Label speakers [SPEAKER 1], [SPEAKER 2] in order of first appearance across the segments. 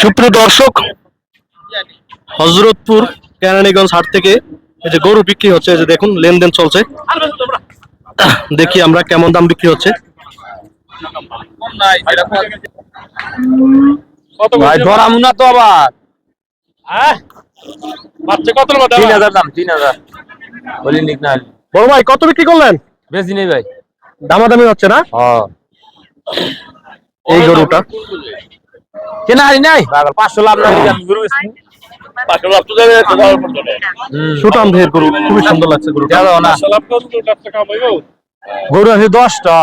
[SPEAKER 1] সুপ্রিয় দর্শক হজরতপুর কেরানীগঞ্জ হাট থেকে এই যে গরু বিক্রি হচ্ছে এই যে দেখুন লেনদেন চলছে। দেখি আমরা কেমন দাম বিক্রি হচ্ছে।
[SPEAKER 2] ভাই ধরাম না তো আবার। তিন হাজার দাম তিন হাজার। বলি নিক না
[SPEAKER 1] বড় ভাই কত বিক্রি করলেন?
[SPEAKER 2] বেশি নেই ভাই।
[SPEAKER 1] দামাদামি হচ্ছে না?
[SPEAKER 2] হ্যাঁ।
[SPEAKER 1] এই গরুটা।
[SPEAKER 2] কেনা হারি নাই? পাঁচশো লাভ
[SPEAKER 1] সুটাম গরু খুবই সুন্দর লাগছে গরুটা।
[SPEAKER 2] গরু আছে দশটা।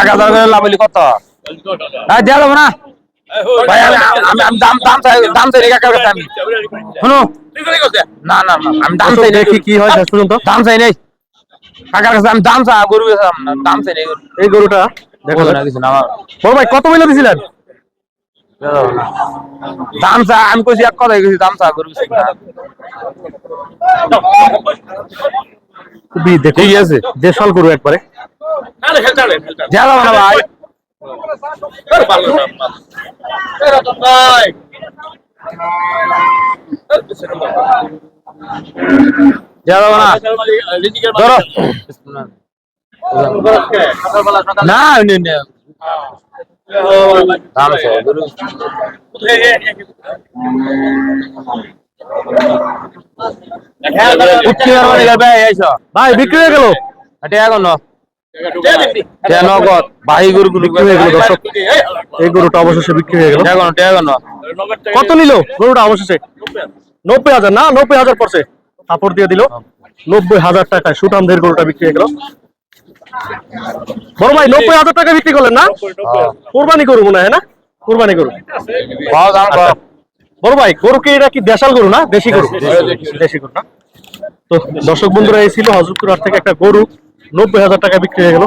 [SPEAKER 2] এক হাজার করে লাভ কত? ভাই দেওয়া যাব না। ভাই আমি দাম দাম চাই দাম চাই কাছে আমি। শোনো। না না আমি দাম চাই
[SPEAKER 1] দেখি কি হয় শেষ পর্যন্ত
[SPEAKER 2] দাম চাই নাই। কাকার কাছে আমি দাম চাই গরু দাম চাই নাই
[SPEAKER 1] এই গরুটা বড় ভাই কত মিলে দিছিলেন?
[SPEAKER 2] দাম চা আমি কইছি এক কথাই কইছি দাম চা ঠিক আছে।
[SPEAKER 1] দেশাল গরু একবারে।
[SPEAKER 2] ভাই। ধরো। না ভাই
[SPEAKER 1] বিক্রি হয়ে গেল।
[SPEAKER 2] এটা এখন নগদ। বাহি গরু
[SPEAKER 1] বিক্রি হয়ে গেল দর্শক। এই গরুটা অবশেষে বিক্রি হয়ে গেল। কত নিল গরুটা অবশেষে? নব্বই হাজার না নব্বই হাজার পড়ছে। কাপড় দিয়ে দিল। নব্বই হাজার টাকায় সুটামদের গরুটা বিক্রি হয়ে গেল। বড় ভাই নব্বই হাজার টাকা বিক্রি করলেন না? কোরবানি গরু মনে হয় না? কোরবানি গরু।
[SPEAKER 2] ভালো দাম
[SPEAKER 1] বড় ভাই গরু কি এটা কি দেশাল গরু না? দেশি গরু। দেশি গরু না? তো দর্শক বন্ধুরা এই ছিল হজরতপুর হাট থেকে একটা গরু। নব্বই হাজার টাকা বিক্রি হয়ে গেল।